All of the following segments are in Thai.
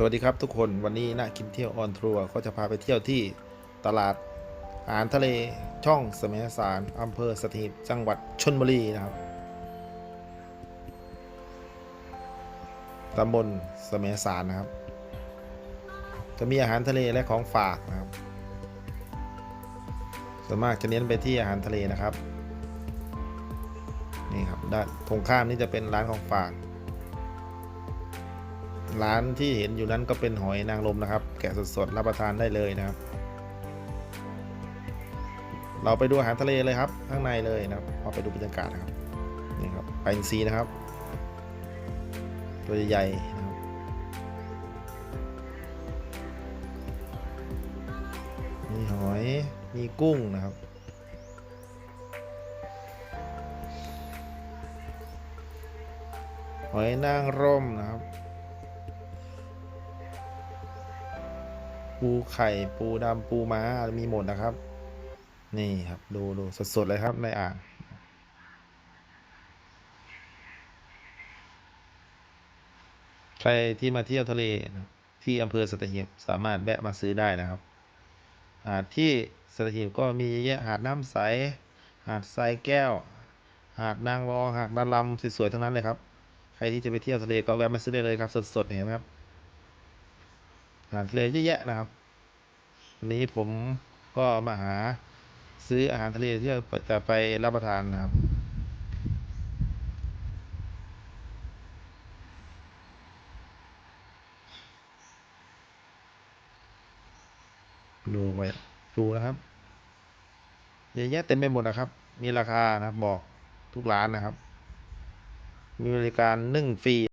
สวัสดีครับทุกคนวันนี้นะกินเที่ยวออนทัวร์ก็จะพาไปเที่ยวที่ตลาดอาหารทะเลช่องสมสารอำเภอสถิตจังหวัดชนบุรีนะครับตำบลสมสารนะครับ จะมีอาหารทะเลและของฝากนะครับส่วนมากจะเน้นไปที่อาหารทะเลนะครับนี่ครับด้านตรงข้ามนี่จะเป็นร้านของฝาก ร้านที่เห็นอยู่นั้นก็เป็นหอยนางรมนะครับ แกะสดๆรับประทานได้เลยนะครับ เราไปดูอาหารทะเลเลยครับ ข้างในเลยนะครับพอไปดูบรรยากาศนะครับนี่ครับปลาอินทรีนะครับ ตัวใหญ่ๆนะครับมีหอยมีกุ้งนะครับหอยนางรมนะครับ ปูไข่ปูดำปูม้ามีหมดนะครับ นี่ครับดูดูสดๆเลยครับในอ่างใครที่มาเที่ยวทะเลที่อำเภอสัตหีบสามารถแวะมาซื้อได้นะครับหาดที่สัตหีบก็มีเยอะหาดน้ำใส หาดทรายแก้ว หาดนางรองหาดนาลำสวยๆทั้งนั้นเลยครับ ใครที่จะไปเที่ยวทะเลก็แวะมาซื้อได้เลยครับ สดๆเห็นไหมครับ อาหารทะเลเยอะแยะนะครับวันนี้ผมก็มาหาซื้ออาหารทะเลที่จะไปรับประทานนะครับดูไปดูนะครับเยอะแยะเต็มไปหมดนะครับ มีราคานะครับบอกทุกร้านนะครับ มีบริการนึ่งฟรี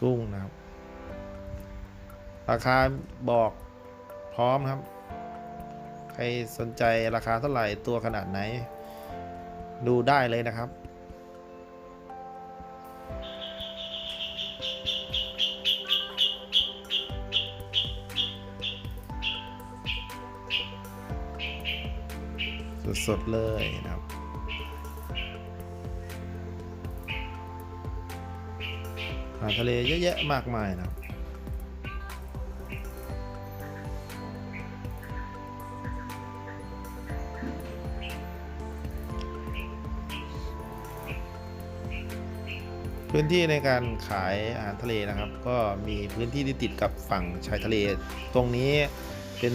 กุ้งนะครับ ราคาบอกพร้อมครับ ใครสนใจราคาเท่าไหร่ตัวขนาดไหน ดูได้เลยนะครับสดๆเลยนะครับารทะเลเยอะแยะมากมายนะครับพื้นที่ในการขายอาหารทะเลนะครับ ก็มีพื้นที่ที่ติดกับฝั่งชายทะเล ตรงนี้เป็น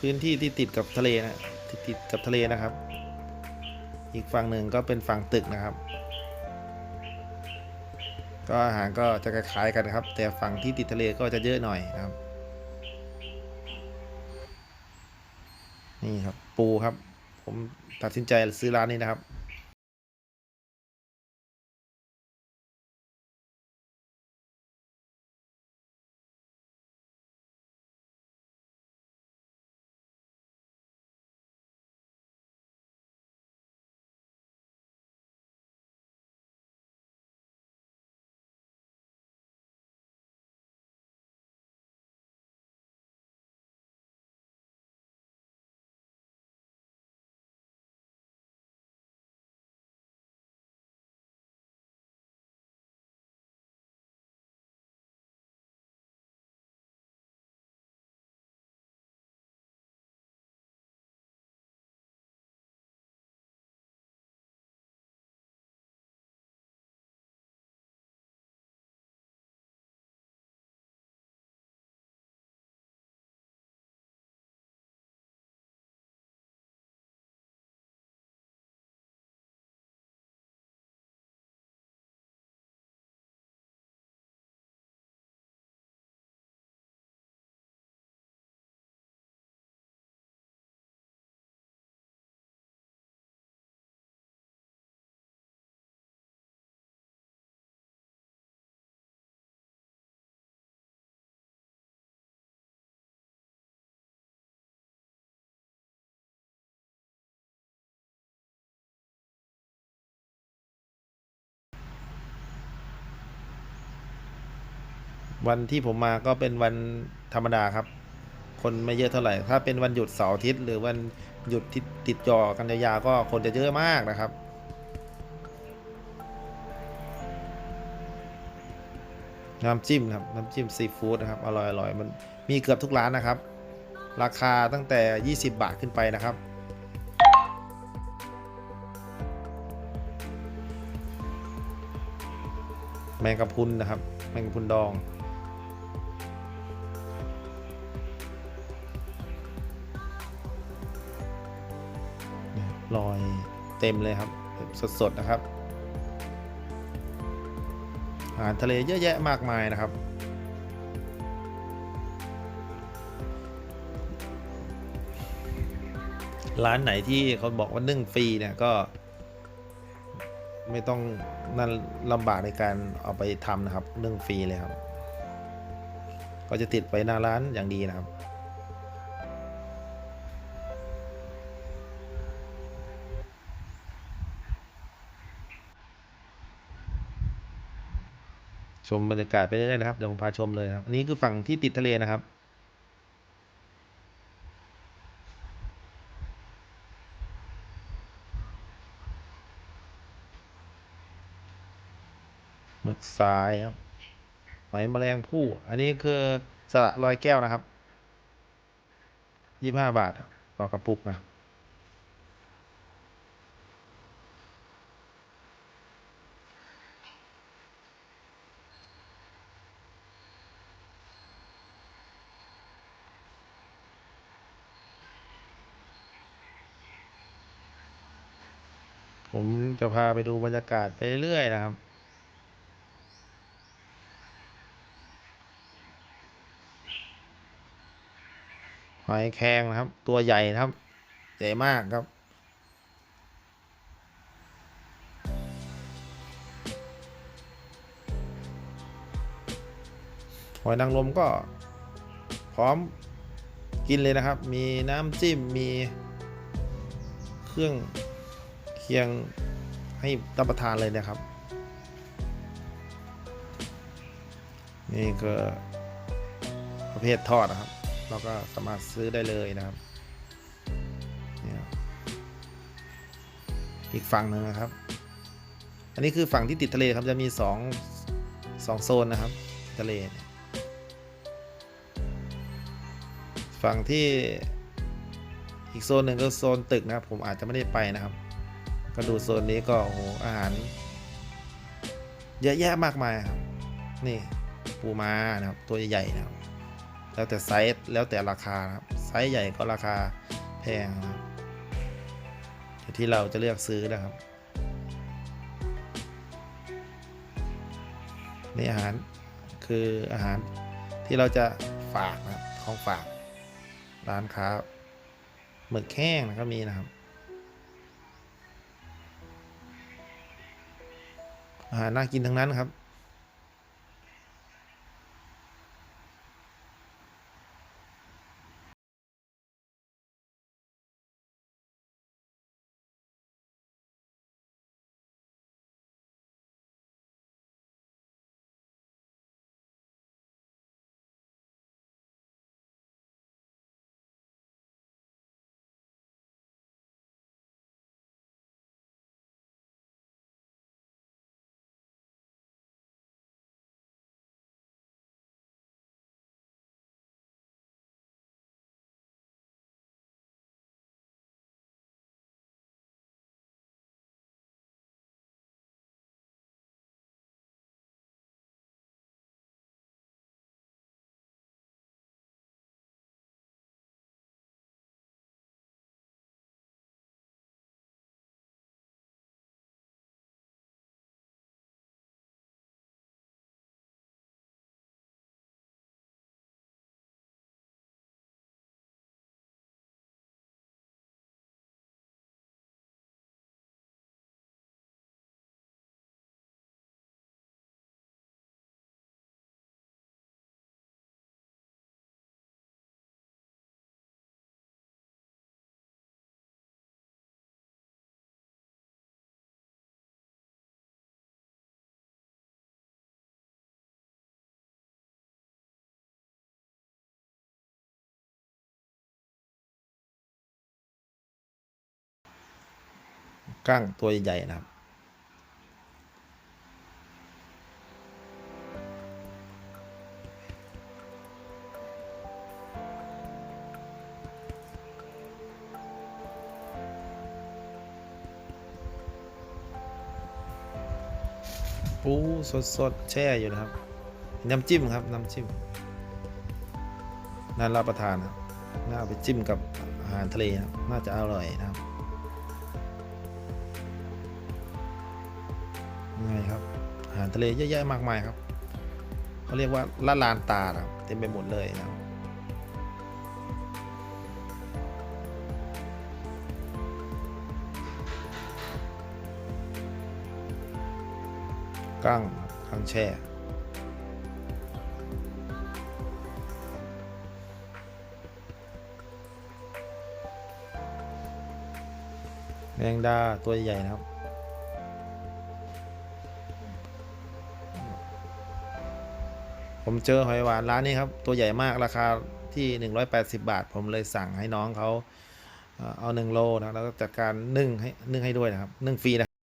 พื้นที่ที่ติดกับทะเลนะที่ติดกับทะเลนะครับ อีกฝั่งหนึ่งก็เป็นฝั่งตึกนะครับ ก็อาหารก็จะคล้ายๆกันครับ แต่ฝั่งที่ติดทะเลก็จะเยอะหน่อยนะครับ นี่ครับปูครับ ผมตัดสินใจซื้อร้านนี้นะครับ วันที่ผมมาก็เป็นวันธรรมดาครับ คนไม่เยอะเท่าไหร่ ถ้าเป็นวันหยุดเสาร์อาทิตย์หรือวันหยุดที่ติดจอกันยาวๆก็คนจะเยอะมากนะครับน้ำจิ้มครับน้ำจิ้มซีฟู้ดนะครับอร่อยอร่อยมันมีเกือบทุกร้านนะครับ ราคาตั้งแต่ 20 บาทขึ้นไปนะครับ แมงกะพุนนะครับ แมงกะพุนดอง ลอยเต็มเลยครับ สดๆนะครับ อาหารทะเลเยอะแยะมากมายนะครับ ร้านไหนที่เขาบอกว่านึ่งฟรีเนี่ยก็ ไม่ต้องนั่นลำบากในการเอาไปทำนะครับนึ่งฟรีเลยครับ ก็จะติดไว้หน้าร้านอย่างดีนะครับ ชมบรรยากาศไปเรื่อยๆนะครับเดี๋ยวผมพาชมเลยครับอันนี้คือฝั่งที่ติดทะเลนะครับ หมึกสายครับหอยแมลงภู่อันนี้คือสละลอยแก้วนะครับยี่ห้าบาทต่อกระปุกนะ ผม จะพาไปดูบรรยากาศไปเรื่อยๆนะครับหอยแครงนะครับ ตัวใหญ่นะครับ ใหญ่มากครับ หอยนางรมก็ พร้อมกินเลยนะครับ มีน้ำจิ้ม มีเครื่องเคียง ให้รับประทานเลยนะครับ นี่ก็ประเภททอดนะครับ เราก็สามารถซื้อได้เลยนะครับนี่ยอีกฝั่งหนึ่งนะครับ อันนี้คือฝั่งที่ติดทะเลครับจะมีสองสองโซนนะครับ ทะเล ฝั่งที่อีกโซนหนึ่งก็โซนตึกนะครับ ผมอาจจะไม่ได้ไปนะครับ ก็ดูโซนนี้ก็โอ้โหอาหาร เยอะแยะมากมายครับ นี่ปูม้านะครับ ตัวใหญ่ๆนะครับ แล้วแต่ไซส์แล้วแต่ราคานะครับ ไซส์ใหญ่ก็ราคาแพงนะครับอยู่ที่เราจะเลือกซื้อนะครับ นี่อาหารคืออาหารที่เราจะฝากนะครับของฝากร้านค้าหมึกแห้งนะครับมีนะครับ อาหารน่ากินทั้งนั้นครับ กั้งตัวใหญ่ๆนะครับ ปูสดๆ แช่อยู่นะครับ น้ำจิ้มครับ น้ำจิ้มน่ารับประทานครับน่าเอาไปจิ้มกับอาหารทะเลนะน่าจะอร่อยนะครับ ไงครับ อาหารทะเลเยอะแยะมากมายครับเขาเรียกว่าละลานตาครับเต็มไปหมดเลยนะครับกั้งกั้งแช่แมงดาตัวใหญ่นะครับ ผมเจอหอยหวานร้านนี้ครับ ตัวใหญ่มากราคาที่ 180 บาท ผมเลยสั่งให้น้องเขาเอ่อเอาหนึ่งโลนะแล้วก็จัดการนึ่งให้นึ่งให้ด้วยนะครับนึ่งฟรีนะ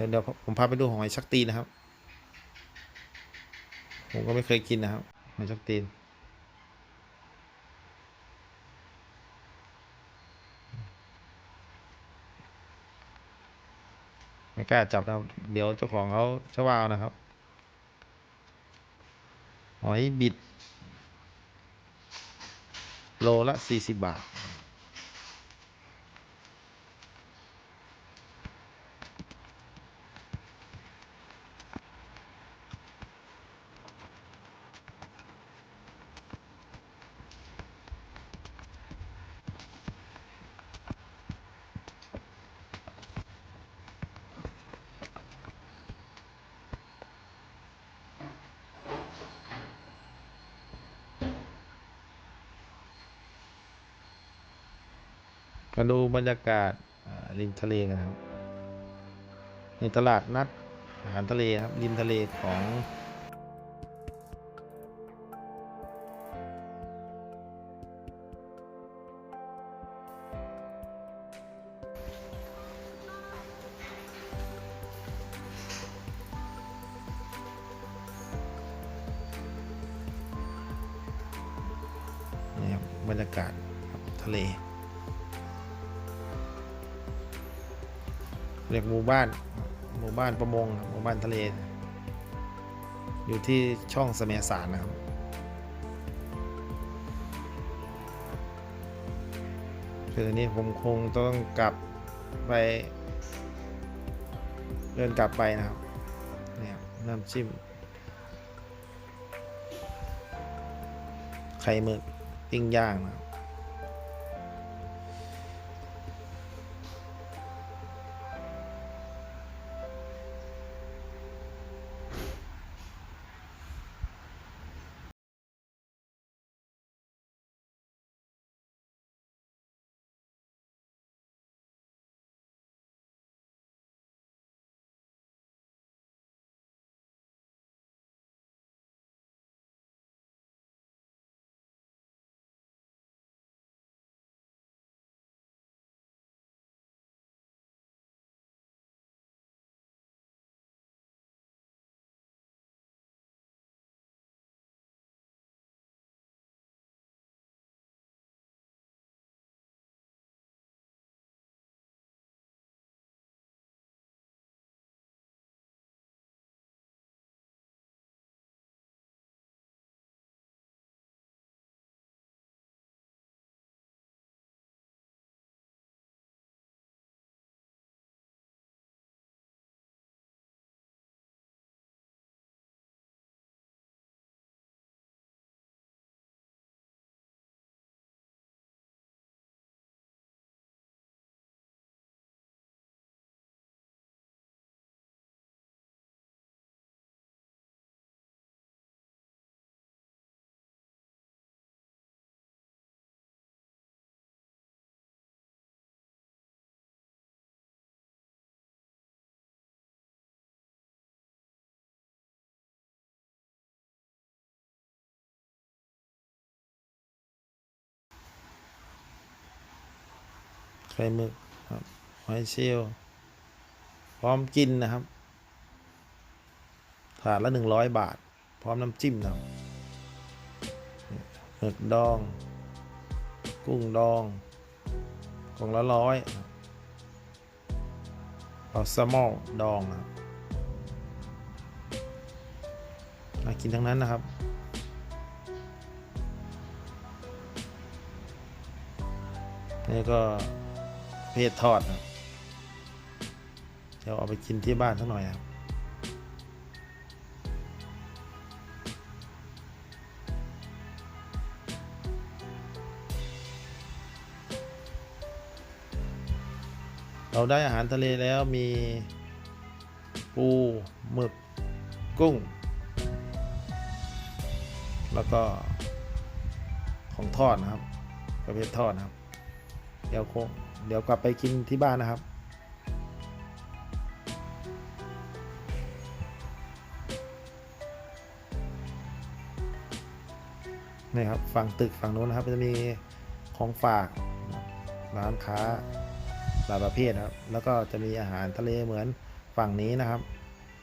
ดี๋ยวเดี๋ยวผมพาไปดูหอยชักตีนนะครับ ผมก็ไม่เคยกินนะครับหอยชักตีน ไม่กล้าจับนะครับ เดี๋ยวเจ้าของเขาจะว่าเอานะครับ หอยบิด โลละสี่สิบบาท มาดูบรรยากาศริมทะเลนะครับในตลาดนัดอาหารทะเลครับริมทะเลของ เรียกหมู่บ้าน หมู่บ้านประมง หมู่บ้านทะเล อยู่ที่ช่องสมมสารนะครับคืออันนี้ผมคงต้องกลับไป เดินกลับไปนะครับ เนี่ยครับน้ำจิ้มไข่หมึกปิ้งย่างนะครับ ข่หมึกครับหอยเชลล์พร้อมกินนะครับถาดละหนึ่งร้อยบาท พร้อมน้ำจิ้มนะครับหมึกดอง กุ้งดองกล่องละร้อยปลาแซลมอนดองนะครับน่ากินทั้งนั้นนะครับนี่ก็ เพศทอดนะเดี๋ยวเอาไปกินที่บ้านสักหน่อยครับเราได้อาหารทะเลแล้วมีปูหมึกกุ้ง แล้วก็ของทอดนะครับประเภททอดนะครับเดี๋ยวคง เดี๋ยวกลับไปกินที่บ้านนะครับ นี่ครับ ฝั่งตึกฝั่งโน้นนะครับจะมีของฝากร้านค้าหลายประเภทครับ แล้วก็จะมีอาหารทะเลเหมือนฝั่งนี้นะครับ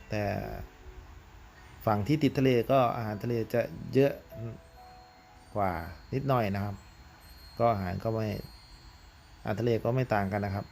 แต่ฝั่งที่ติดทะเลก็อาหารทะเลจะเยอะกว่านิดหน่อยนะครับ ก็อาหารก็ไม่ อาหารทะเลก็ไม่ต่างกันนะครับ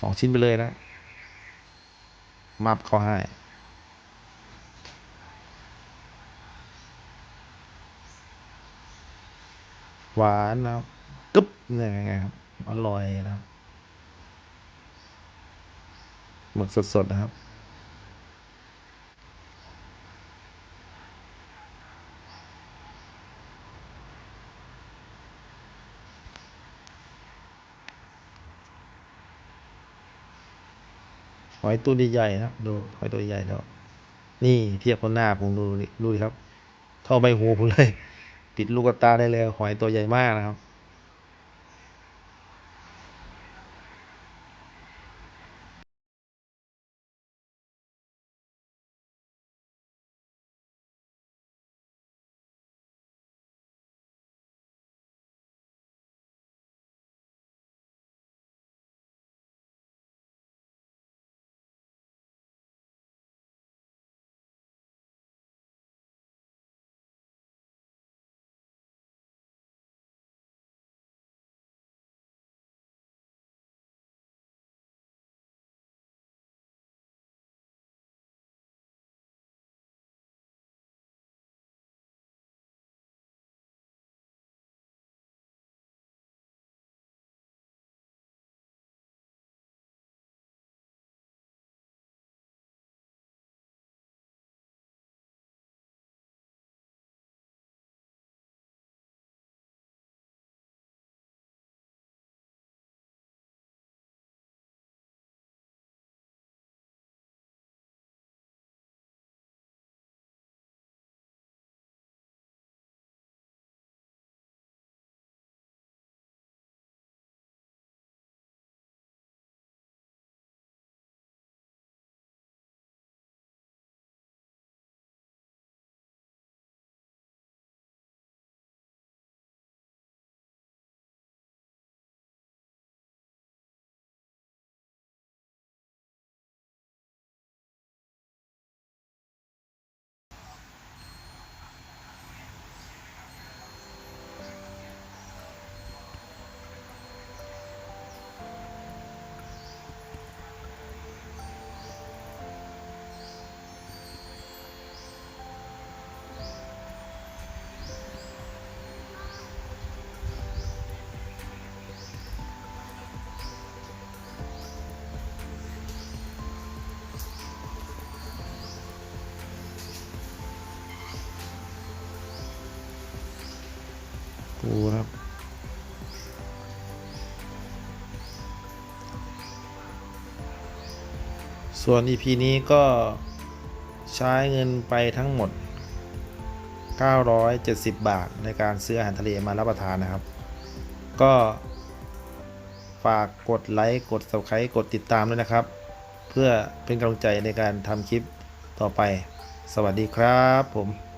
สองชิ้นไปเลยนะ มับเขาให้หวานนะครับกึ๊บเนี่ยไงครับอร่อยนะครับหมึกสดๆนะครับ อยตัวใหญ่ๆนะดูหอยตัวใหญ่แล้วนี่เทียบกับหน้าผมดูดิดูดิครับ เท่าใบหูผมเลยปิดลูกตาได้เลย หอยตัวใหญ่มากนะครับ ปูครับ ส่วน EP นี้ก็ใช้เงินไปทั้งหมด 970 บาทในการซื้ออาหารทะเลมารับประทานนะครับ ก็ฝากกดไลค์ กด subscribe กดติดตามด้วยนะครับ เพื่อเป็นกำลังใจในการทำคลิปต่อไป สวัสดีครับผม